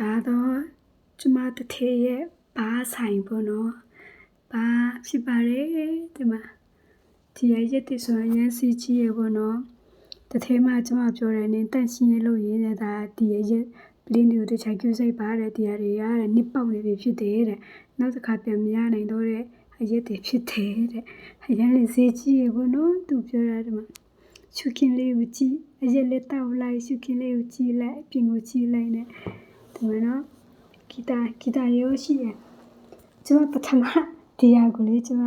ဒါတော့ကျမတထေရဲ့ဘားဆိုင်ပေါ့နော်ဘားဖြစ်ပါတယ်ဒီမှာဒီရရက်တည်ဆိုရင်ရမ်းစီကြီးရပေါ့နော်တထေမှကျမပြောတယ်နင်တန့်ရှင်းရလို့ရင်းနေတာဒီရရက်ပလင်းတွေကိုတခြားကျူးစိတ်ပါတယ်ဒီရတွေရတဲ့နှစ်ပေါက်နေပြီဖြစ်တယ်တဲ့နောက်တစ်ခါပြန်မရနိုင်တော့တဲ့အရက်တွေဖြစ်တယ်တဲ့အရန်လေးစီကြီးရပေါ့နော်သူပြောတာဒီမှာရှုခင်းလေးကိုကြည့်အရက်လက်တောက်လိုက်ရှုခင်းလေးကိုကြည့်လိုက်အပြင်ကိုကြည့်လိုက်နဲ့ ဒီမှာနော်ဂီတာဂီတာရောရှိရကျွန်မပထမဒီဟာကိုလေကျွန်မ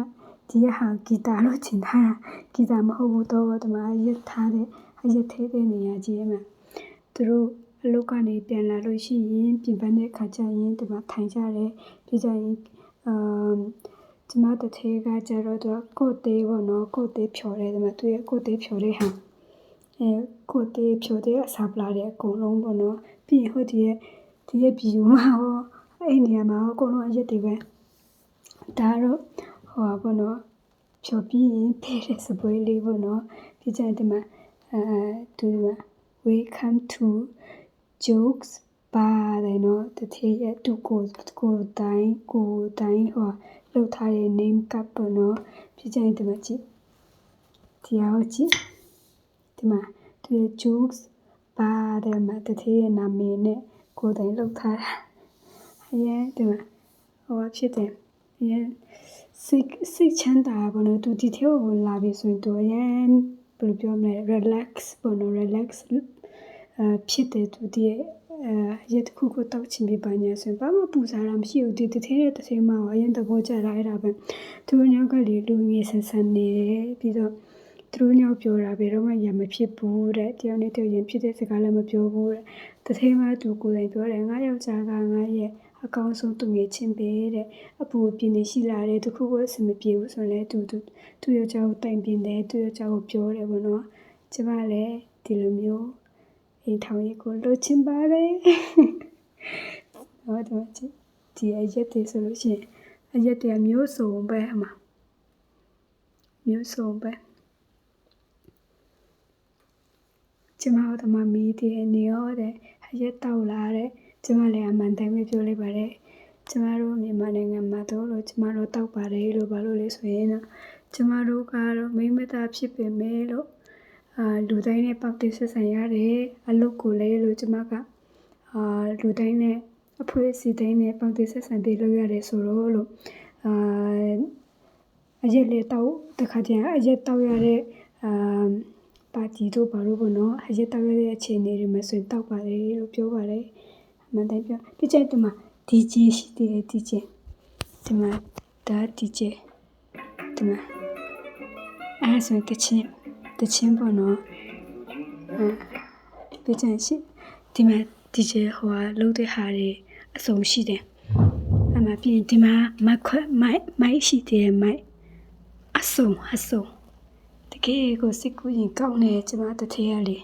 ဒီဟာဂီတာလို့ချင်ထားတာဂီတာမဟုတ်ဘူးတော့ဒီမှာရက်ထားတဲ့အရက်သေးတဲ့နေရာကြီးမှာသူတို့အလုပ်ကနေပြန်လာလို့ရှိရင်ပြင်ပန်းတဲ့ခါကျရင်ဒီမှာထိုင်ကြတယ်ပြီးကြရင်အမ်ကျမတထေကကြတော့သူကကိုတ်သေးပေါ့နော်ကိုတ်သေးဖြော်တယ်ဒီမှာသူရဲ့ကိုတ်သေးဖြော်တဲ့ဟာအဲကိုတ်သေးဖြော်တဲ့အစာပလာတဲ့အကုန်လုံးပေါ့နော်ပြီးရင်ဟိုဒီရဲ့ ဒီရဲ့ဘီယူမှာဟောအဲ့နေရာမှာအကုန်လုံးအရက်တွေပဲဒါတော့ဟောပေါ့နော်ဖြော်ပြီးရင်ဖဲတဲ့စပွဲလေးပေါ့နော်ပြီးကြရင်ဒီမှာအဲသူက welcome to jokes ပါတယ်နော်တတိယသူကိုကိုတိုင်းကိုတိုင်းဟောလောက်ထားတဲ့ name card ပေါ့နော်ဖြစ်ကြရင်ဒီမှာကြည့်ဒီအောင်ကြည့်ဒီမှာသူရဲ့ jokes ပါတယ်မှာတတိယနာမည်နဲ့ ကိုတိုင်းလောက်ထားတာအရင်ဒီမှာဟောဖြစ်တယ်အရင်စိတ်စိတ်ချမ်းသာပေါ့နော်သူဒီထဲကိုလာပြီဆိုရင်သူအရင်ဘယ်လိုပြောမလဲ relax ပေါ့နော် relax အဖြစ်တယ်သူဒီအဲရက်တစ်ခုခုတောက်ချင်ပြီးပါညာဆိုရင်ဘာမှပူစားတာမရှိဘူးဒီတစ်ထဲတဲ့တစ်ထဲမှာအရင်သဘောကျတာအဲ့ဒါပဲသူညောက်ကလေလူငယ်ဆန်ဆန်နေတယ်ပြီးတော့ သူတို့ညောက်ပြောတာဘယ်တော့မှရမဖြစ်ဘူးတဲ့တယောက်နဲ့တယောက်ရင်ဖြစ်တဲ့စကားလည်းမပြောဘူးတဲ့တစ်ထဲမှာသူကိုယ်တိုင်ပြောတယ်ငါယောက်ျားကငါရဲ့အကောင်းဆုံးသူငယ်ချင်းပဲတဲ့အပူပြင်းနေရှိလာတယ်တခုခုအဆင်မပြေဘူးဆိုရင်လည်းသူသူသူယောက်ျားကိုတိုင်ပင်တယ်သူယောက်ျားကိုပြောတယ်ပေါ့နော်ကျမလည်းဒီလိုမျိုးအိမ်ထောင်ရေးကိုလိုချင်ပါတယ်။ဟောတော့ကြည့်ဒီအရက်တွေဆိုလို့ရှိရင်အရက်တွေမျိုးစုံပဲအမမျိုးစုံပဲ ကျမတို့မမီးတဲ့နေရောတဲ့အရက်တောက်လာတဲ့ကျမလည်းအမှန်တိုင်းပဲပြောလိုက်ပါတယ်ကျမတို့မြန်မာနိုင်ငံမှာတော့လို့ကျမတို့တောက်ပါတယ်လို့ဘာလို့လဲဆိုရင်တော့ကျမတို့ကတော့မိမသားဖြစ်ပေမဲ့လို့အာလူတိုင်းနဲ့ပေါက်တဲ့ဆက်ဆံရတယ်အလုပ်ကိုလည်းလို့ကျမကအာလူတိုင်းနဲ့အဖွဲစီတိုင်းနဲ့ပေါက်တဲ့ဆက်ဆံပေးလို့ရတယ်ဆိုတော့လို့အာအရက်လေတောက်တခါကျရင်အရက်တောက်ရတဲ့အာ ပါတီတို့ဘာလို့ပေါ့နော်အရက်တောက်ရတဲ့အခြေအနေတွေမှာဆိုရင်တောက်ပါတယ်လို့ပြောပါတယ်အမှန်တိုင်းပြောပြချက်ဒီမှာ DJ ရှိတယ် DJ ဒီမှာဒါ DJ ဒီမှာအဲဆိုတချင်းတချင်းပေါ့နော်အဲပြချင်ရှိဒီမှာ DJ ဟိုကလုံးတဲ့ဟာတွေအစုံရှိတယ်အမှပြင်ဒီမှာမိုက်ခွမိုက်မိုက်ရှိတယ်မိုက်အစုံအစုံတ ကယ်ကိုစိတ်ကူးရင်ကောင်းတယ်ကျမတထေးရလေ